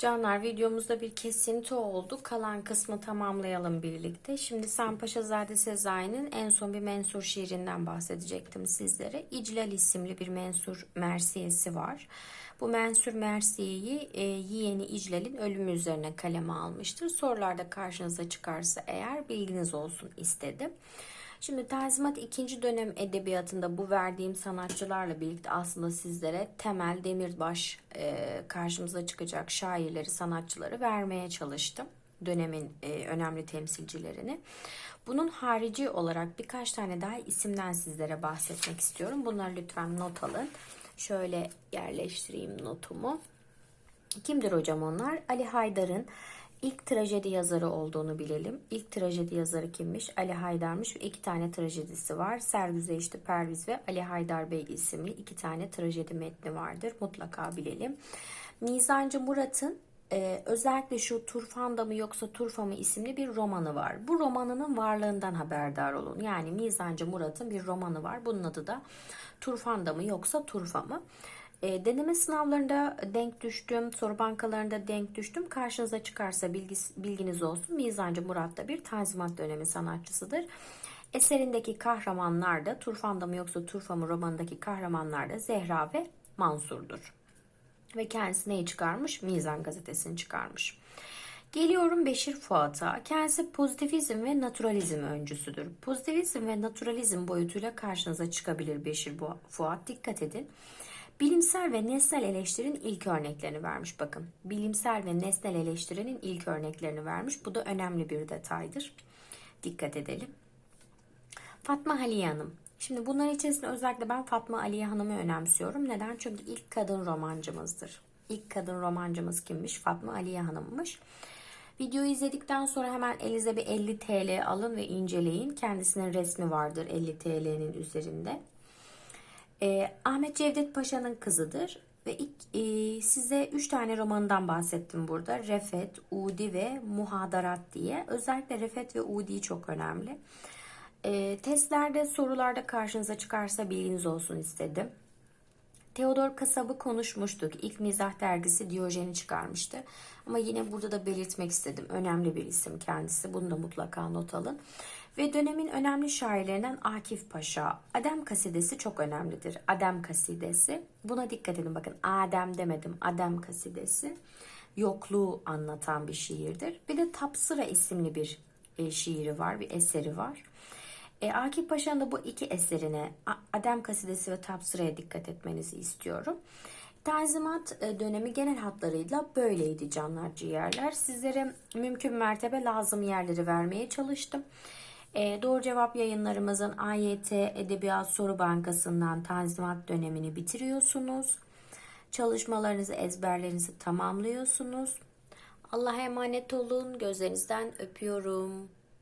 Canlar videomuzda bir kesinti oldu. Kalan kısmı tamamlayalım birlikte. Şimdi Sen Paşazade Sezai'nin en son bir mensur şiirinden bahsedecektim sizlere. İclal isimli bir mensur mersiyesi var. Bu mensur mersiyeyi e, yeğeni İclal'in ölümü üzerine kaleme almıştır. Sorularda karşınıza çıkarsa eğer bilginiz olsun istedim. Şimdi Tanzimat 2. dönem edebiyatında bu verdiğim sanatçılarla birlikte aslında sizlere Temel Demirbaş e, karşımıza çıkacak şairleri, sanatçıları vermeye çalıştım. Dönemin e, önemli temsilcilerini. Bunun harici olarak birkaç tane daha isimden sizlere bahsetmek istiyorum. Bunları lütfen not alın. Şöyle yerleştireyim notumu. Kimdir hocam onlar? Ali Haydar'ın ilk trajedi yazarı olduğunu bilelim. İlk trajedi yazarı kimmiş? Ali Haydar'mış ve iki tane trajedisi var. Sergüzeşti Perviz ve Ali Haydar Bey isimli iki tane trajedi metni vardır. Mutlaka bilelim. Mizancı Murat'ın e, özellikle şu Turfanda mı yoksa Turfa mı isimli bir romanı var. Bu romanının varlığından haberdar olun. Yani Mizancı Murat'ın bir romanı var. Bunun adı da Turfanda mı yoksa Turfa mı? E, deneme sınavlarında denk düştüm, soru bankalarında denk düştüm. Karşınıza çıkarsa bilgis, bilginiz olsun. Mizancı Murat da bir Tanzimat dönemi sanatçısıdır. Eserindeki kahramanlar da Turfanda mı yoksa Turfa mı romanındaki kahramanlar da Zehra ve Mansur'dur. Ve kendisi neyi çıkarmış? Mizan gazetesini çıkarmış. Geliyorum Beşir Fuat'a. Kendisi pozitivizm ve naturalizm öncüsüdür. Pozitivizm ve naturalizm boyutuyla karşınıza çıkabilir Beşir Fuat. Dikkat edin. Bilimsel ve nesnel eleştirinin ilk örneklerini vermiş. Bakın bilimsel ve nesnel eleştirinin ilk örneklerini vermiş. Bu da önemli bir detaydır. Dikkat edelim. Fatma Haliye Hanım. Şimdi bunların içerisinde özellikle ben Fatma Aliye Hanım'ı önemsiyorum. Neden? Çünkü ilk kadın romancımızdır. İlk kadın romancımız kimmiş? Fatma Aliye Hanım'mış. Videoyu izledikten sonra hemen elinize bir 50 TL alın ve inceleyin. Kendisinin resmi vardır 50 TL'nin üzerinde. Ee, Ahmet Cevdet Paşa'nın kızıdır. Ve ilk, e, size 3 tane romanından bahsettim burada. Refet, Udi ve Muhadarat diye. Özellikle Refet ve Udi çok önemli. E, testlerde, sorularda karşınıza çıkarsa bilginiz olsun istedim. Theodor Kasab'ı konuşmuştuk. İlk mizah dergisi Diyojen'i çıkarmıştı. Ama yine burada da belirtmek istedim. Önemli bir isim kendisi. Bunu da mutlaka not alın. Ve dönemin önemli şairlerinden Akif Paşa. Adem kasidesi çok önemlidir. Adem kasidesi. Buna dikkat edin bakın. Adem demedim. Adem kasidesi. Yokluğu anlatan bir şiirdir. Bir de Tapsıra isimli bir e, şiiri var. Bir eseri var. E, Akif Paşa'nın da bu iki eserine Adem Kasidesi ve Tapsıra'ya dikkat etmenizi istiyorum. Tanzimat e, dönemi genel hatlarıyla böyleydi canlar ciğerler. Sizlere mümkün mertebe lazım yerleri vermeye çalıştım. E, doğru cevap yayınlarımızın AYT Edebiyat Soru Bankası'ndan Tanzimat dönemini bitiriyorsunuz. Çalışmalarınızı, ezberlerinizi tamamlıyorsunuz. Allah'a emanet olun. Gözlerinizden öpüyorum.